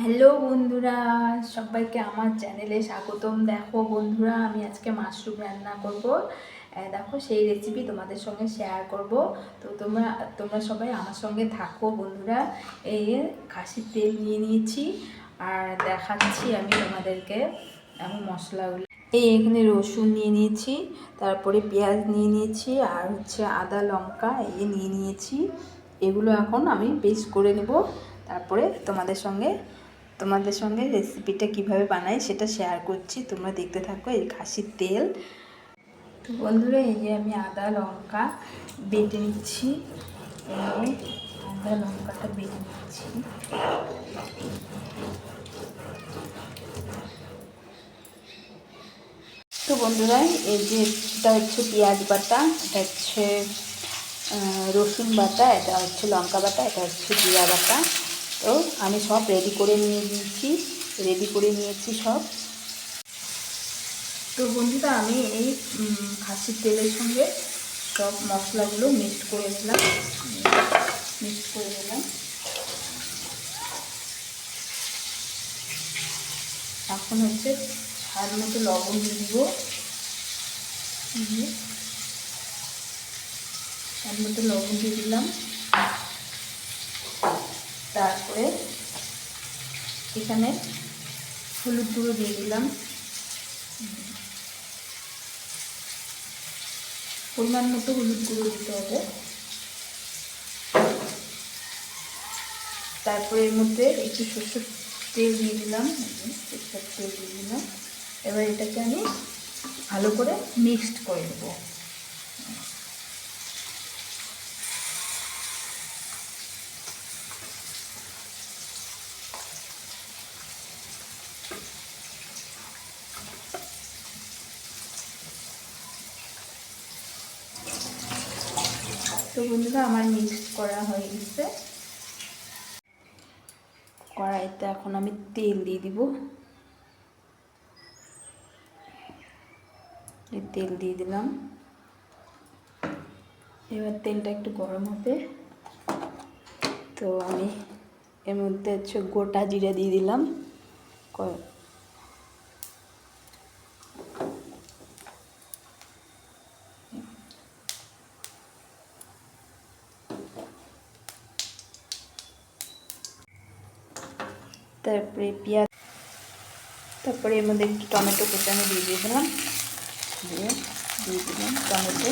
Hello বন্ধুরা, সবাইকে আমার চ্যানেলে স্বাগতম। দেখো বন্ধুরা, আমি আজকে মাশরুম রান্না করব। দেখো সেই রেসিপি তোমাদের সঙ্গে শেয়ার করব। তো তোমরা তোমরা সবাই আমার সঙ্গে থাকো বন্ধুরা। এই খাসির তেল নিয়ে নিয়েছি। আর দেখাচ্ছি আমি তোমাদেরকে আমি মশলাগুলো। এই এখানে রসুন নিয়ে নিয়েছি, তারপরে পেঁয়াজ নিয়ে নিয়েছি, আর হচ্ছে আদা লঙ্কা এই নিয়ে নিয়েছি। এগুলো এখন আমি পেস্ট করে নেব। তারপরে তোমাদের সঙ্গে তোমাদের সঙ্গে রেসিপিটা কীভাবে বানাই সেটা শেয়ার করছি। তোমরা দেখতে থাকো এই খাসির তেল। তো বন্ধুরা, এই যে আমি আদা, লঙ্কা বেটে নিচ্ছি। আদা, লঙ্কাটা বেটে নিচ্ছি। তো বন্ধুরা, এই যে এটা হচ্ছে পেঁয়াজ বাটা, এটা হচ্ছে রসুন বাটা, এটা হচ্ছে লঙ্কা বাটা, এটা হচ্ছে জিরা বাটা। তো আমি সব রেডি করে নিয়ে দিয়েছি রেডি করে নিয়েছি সব। তো বন্ধুরা, আমি এই খাসির তেলের সঙ্গে সব মশলাগুলো মিক্সড করে নিলাম। মিক্সড করে দিলাম এখন হচ্ছে স্বাদ মতো লবণ দিয়ে দিব। স্বাদ মতো লবণ দিয়ে দিলাম। তারপরে এখানে হলুদ গুঁড়ো দিয়ে দিলাম। পরিমাণ মতো হলুদ গুঁড়ো দিতে হবে। তারপরে এর মধ্যে একটু সর্ষের তেল দিয়ে দিলাম। এই তেল দিয়ে দিলাম। এবার এটাকে আমি ভালো করে মিক্সড করে দেবো তো বন্ধুরা, আমার মিক্স করা হয়ে গেছে। কড়াইতে এখন আমি তেল দিয়ে দিব। তেল দিয়ে দিলাম। এবার তেলটা একটু গরম হবে। তো আমি এর মধ্যে হচ্ছে গোটা জিরে দিয়ে দিলাম। তারপরে পেঁয়াজ, তারপরে এর মধ্যে একটু টমেটো কেটে আমি দিয়ে দিয়ে দিলাম দিয়ে দিয়ে দিলাম টমেটো।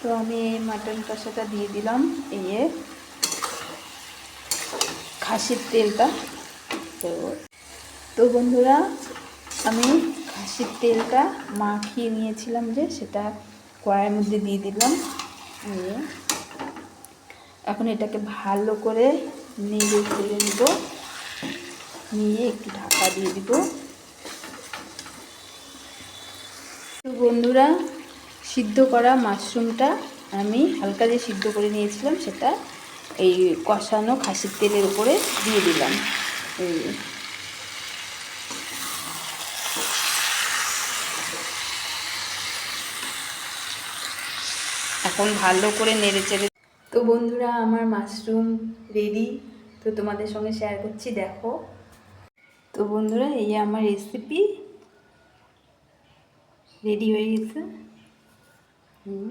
তো আমি এই মাটন কষাটা দিয়ে দিলাম, এই খাসির তেলটা। তো তো বন্ধুরা, আমি খাসির তেলটা মাখিয়ে নিয়েছিলাম যে সেটা কড়াইয়ের মধ্যে দিয়ে দিলাম। এখন এটাকে ভালো করে নেড়ে ফেলে নিব। নিয়ে একটু ঢাকা দিয়ে দিব। বন্ধুরা, সিদ্ধ করা মাশরুমটা আমি হালকা দিয়ে সিদ্ধ করে নিয়েছিলাম সেটা এই কষানো খাসির তেলের উপরে দিয়ে দিলাম। এই এখন ভালো করে নেড়ে চেড়ে তো বন্ধুরা, আমার মাশরুম রেডি তো তোমাদের সঙ্গে শেয়ার করছি, দেখো। তো বন্ধুরা, এই আমার রেসিপি রেডি হয়ে গেছে। হুম।